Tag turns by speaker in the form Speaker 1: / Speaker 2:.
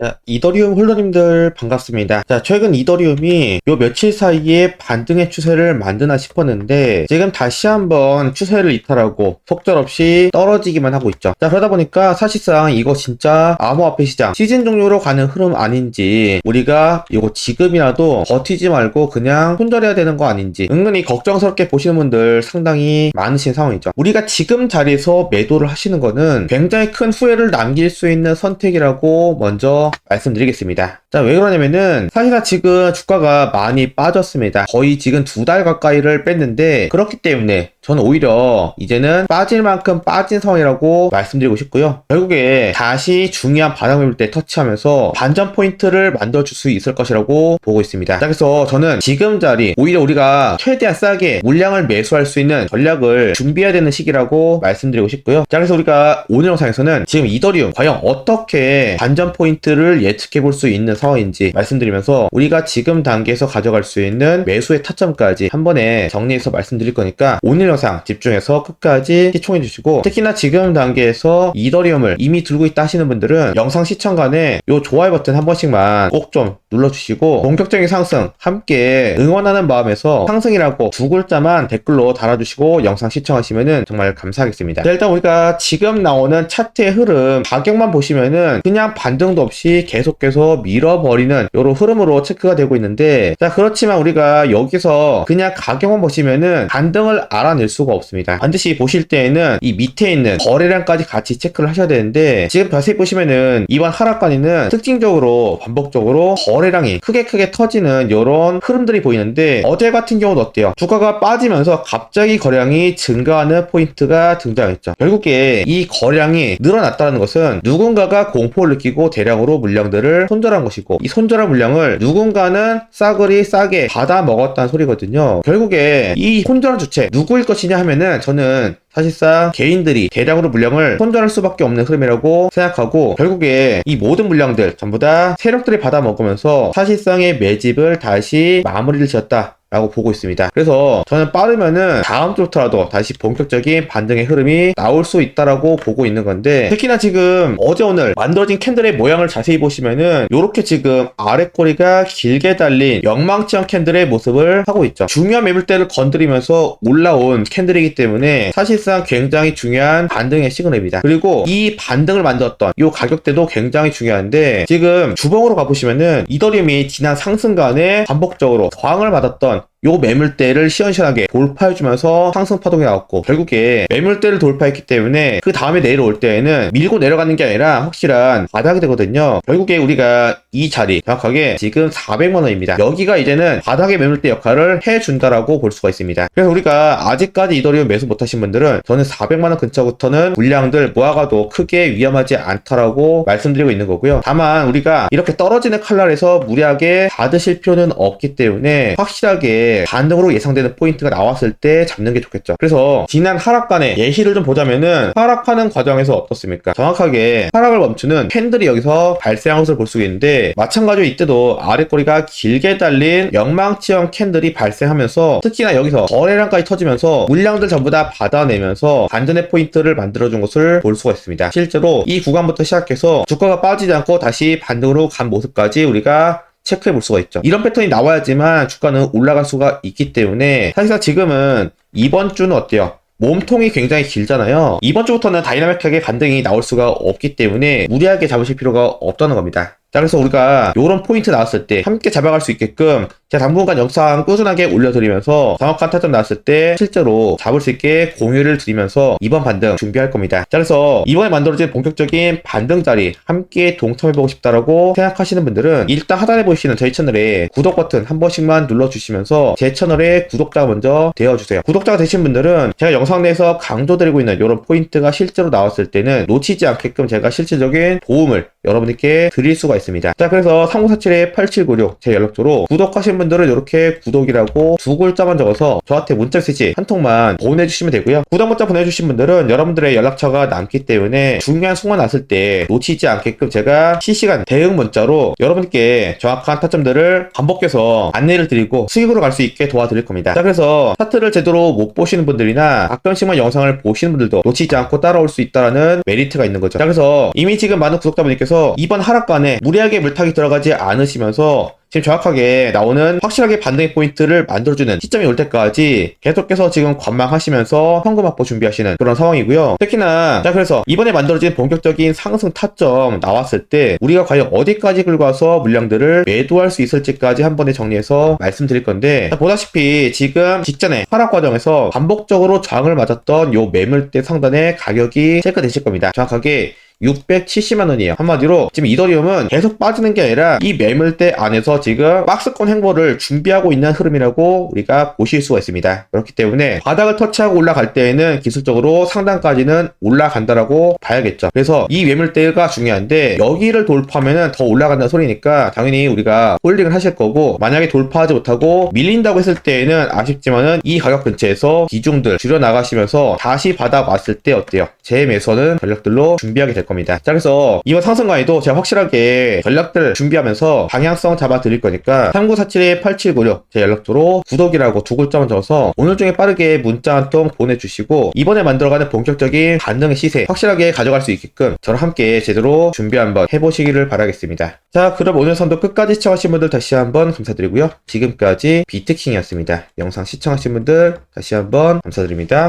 Speaker 1: 자, 이더리움 홀더님들 반갑습니다. 자, 최근 이더리움이 요 며칠 사이에 반등의 추세를 만드나 싶었는데 지금 다시 한번 추세를 이탈하고 속절없이 떨어지기만 하고 있죠. 자, 그러다 보니까 사실상 이거 진짜 암호화폐 시장 시즌 종료로 가는 흐름 아닌지 우리가 이거 지금이라도 버티지 말고 그냥 손절해야 되는 거 아닌지 은근히 걱정스럽게 보시는 분들 상당히 많으신 상황이죠. 우리가 지금 자리에서 매도를 하시는 거는 굉장히 큰 후회를 남길 수 있는 선택이라고 먼저 말씀드리겠습니다. 자, 왜 그러냐면은 사실상 지금 주가가 많이 빠졌습니다. 거의 지금 두 달 가까이를 뺐는데 그렇기 때문에 저는 오히려 이제는 빠질 만큼 빠진 상황이라고 말씀드리고 싶고요. 결국에 다시 중요한 바닥 매물 때 터치하면서 반전 포인트를 만들어줄 수 있을 것이라고 보고 있습니다. 자, 그래서 저는 지금 자리 오히려 우리가 최대한 싸게 물량을 매수할 수 있는 전략을 준비해야 되는 시기라고 말씀드리고 싶고요. 자, 그래서 우리가 오늘 영상에서는 지금 이더리움 과연 어떻게 반전 포인트를 예측해 볼 수 있는 상황인지 말씀드리면서 우리가 지금 단계에서 가져갈 수 있는 매수의 타점까지 한 번에 정리해서 말씀드릴 거니까 오늘 영상 집중해서 끝까지 시청해 주시고 특히나 지금 단계에서 이더리움을 이미 들고 있다 하시는 분들은 영상 시청간에 요 좋아요 버튼 한 번씩만 꼭 좀 눌러주시고 본격적인 상승 함께 응원하는 마음에서 상승이라고 두 글자만 댓글로 달아주시고 영상 시청하시면은 정말 감사하겠습니다. 자, 일단 우리가 지금 나오는 차트의 흐름 가격만 보시면은 그냥 반등도 없이 계속해서 밀어 버리는 요런 흐름으로 체크가 되고 있는데 자 그렇지만 우리가 여기서 그냥 가격만 보시면은 반등을 알아낼 수가 없습니다. 반드시 보실 때에는 이 밑에 있는 거래량까지 같이 체크를 하셔야 되는데 지금 자세히 보시면은 이번 하락관에는 특징적으로 반복적으로 거래량이 크게 크게 터지는 이런 흐름들이 보이는데 어제 같은 경우는 어때요? 주가가 빠지면서 갑자기 거래량이 증가하는 포인트가 등장했죠. 결국에 이 거래량이 늘어났다는 것은 누군가가 공포를 느끼고 대량으로 물량들을 손절한 것이 고 이 손절한 물량을 누군가는 싸그리 싸게 받아 먹었다는 소리거든요. 결국에 이 손절한 주체 누구일 것이냐 하면은 저는 사실상 개인들이 대량으로 물량을 손절할 수밖에 없는 흐름이라고 생각하고 결국에 이 모든 물량들 전부 다 세력들이 받아 먹으면서 사실상의 매집을 다시 마무리를 지었다. 라고 보고 있습니다. 그래서 저는 빠르면은 다음 주부터라도 다시 본격적인 반등의 흐름이 나올 수 있다라고 보고 있는 건데 특히나 지금 어제 오늘 만들어진 캔들의 모양을 자세히 보시면은 이렇게 지금 아래 꼬리가 길게 달린 영망치형 캔들의 모습을 하고 있죠. 중요한 매물대를 건드리면서 올라온 캔들이기 때문에 사실상 굉장히 중요한 반등의 시그널입니다. 그리고 이 반등을 만들었던 이 가격대도 굉장히 중요한데 지금 주봉으로 가보시면은 이더리움이 지난 상승간에 반복적으로 저항을 받았던 on. 요 매물대를 시원시원하게 돌파해주면서 상승 파동이 나왔고 결국에 매물대를 돌파했기 때문에 그 다음에 내려올 때에는 밀고 내려가는 게 아니라 확실한 바닥이 되거든요. 결국에 우리가 이 자리 정확하게 지금 400만 원입니다. 여기가 이제는 바닥의 매물대 역할을 해준다라고 볼 수가 있습니다. 그래서 우리가 아직까지 이더리움 매수 못하신 분들은 저는 400만 원 근처부터는 물량들 모아가도 크게 위험하지 않다라고 말씀드리고 있는 거고요. 다만 우리가 이렇게 떨어지는 칼날에서 무리하게 받으실 필요는 없기 때문에 확실하게 반등으로 예상되는 포인트가 나왔을 때 잡는 게 좋겠죠. 그래서 지난 하락간의 예시를 좀 보자면은 하락하는 과정에서 어떻습니까? 정확하게 하락을 멈추는 캔들이 여기서 발생한 것을 볼 수 있는데 마찬가지로 이때도 아랫꼬리가 길게 달린 영망치형 캔들이 발생하면서 특히나 여기서 거래량까지 터지면서 물량들 전부 다 받아내면서 반전의 포인트를 만들어준 것을 볼 수가 있습니다. 실제로 이 구간부터 시작해서 주가가 빠지지 않고 다시 반등으로 간 모습까지 우리가 체크해 볼 수가 있죠. 이런 패턴이 나와야지만 주가는 올라갈 수가 있기 때문에 사실상 지금은 이번 주는 어때요? 몸통이 굉장히 길잖아요. 이번 주부터는 다이나믹하게 반등이 나올 수가 없기 때문에 무리하게 잡으실 필요가 없다는 겁니다. 자, 그래서 우리가 이런 포인트 나왔을 때 함께 잡아갈 수 있게끔 제가 당분간 영상 꾸준하게 올려드리면서 정확한 타점 나왔을 때 실제로 잡을 수 있게 공유를 드리면서 이번 반등 준비할 겁니다. 자, 그래서 이번에 만들어진 본격적인 반등 자리 함께 동참해보고 싶다라고 생각하시는 분들은 일단 하단에 보이시는 저희 채널에 구독 버튼 한 번씩만 눌러주시면서 제 채널의 구독자가 먼저 되어주세요. 구독자가 되신 분들은 제가 영상 내에서 강조드리고 있는 이런 포인트가 실제로 나왔을 때는 놓치지 않게끔 제가 실질적인 도움을 여러분들께 드릴 수가 있습니다. 자, 그래서 3047-8796 제 연락처로 구독하신 분들은 이렇게 구독이라고 두 글자만 적어서 저한테 문자 메시지 한 통만 보내주시면 되고요. 구독 문자 보내주신 분들은 여러분들의 연락처가 남기 때문에 중요한 순간 났을 때 놓치지 않게끔 제가 실시간 대응 문자로 여러분께 정확한 타점들을 반복해서 안내를 드리고 수익으로 갈 수 있게 도와드릴 겁니다. 자, 그래서 차트를 제대로 못 보시는 분들이나 가끔씩만 영상을 보시는 분들도 놓치지 않고 따라올 수 있다는 메리트가 있는 거죠. 자, 그래서 이미 지금 많은 구독자분들께서 이번 하락간에 무리하게 물타기 들어가지 않으시면서 지금 정확하게 나오는 확실하게 반등의 포인트를 만들어주는 시점이 올 때까지 계속해서 지금 관망하시면서 현금 확보 준비하시는 그런 상황이고요. 특히나 자 그래서 이번에 만들어진 본격적인 상승 타점 나왔을 때 우리가 과연 어디까지 와서 물량들을 매도할 수 있을지까지 한 번에 정리해서 말씀드릴 건데 자, 보다시피 지금 직전에 하락 과정에서 반복적으로 저항을 맞았던 요 매물대 상단의 가격이 체크되실 겁니다. 정확하게 670만 원이에요. 한마디로 지금 이더리움은 계속 빠지는 게 아니라 이 매물대 안에서 지금 박스권 행보를 준비하고 있는 흐름이라고 우리가 보실 수가 있습니다. 그렇기 때문에 바닥을 터치하고 올라갈 때에는 기술적으로 상단까지는 올라간다라고 봐야겠죠. 그래서 이 매물대가 중요한데 여기를 돌파하면은 더 올라간다는 소리니까 당연히 우리가 홀딩을 하실 거고 만약에 돌파하지 못하고 밀린다고 했을 때에는 아쉽지만은 이 가격 근처에서 비중들 줄여 나가시면서 다시 왔을 때 어때요? 제 매수는 전략들로 준비하게 될 겁니다. 자, 그래서 이번 상승관에도 제가 확실하게 전략들 준비하면서 방향성 잡아 드릴 거니까 3947-8796 제 연락처로 구독이라고 두 글자만 적어서 오늘 중에 빠르게 문자 한 통 보내주시고 이번에 만들어가는 본격적인 반등의 시세 확실하게 가져갈 수 있게끔 저랑 함께 제대로 준비 한번 해보시기를 바라겠습니다. 자, 그럼 오늘 선도 끝까지 시청하신 분들 다시 한번 감사드리고요. 지금까지 비트킹이었습니다. 영상 시청하신 분들 다시 한번 감사드립니다.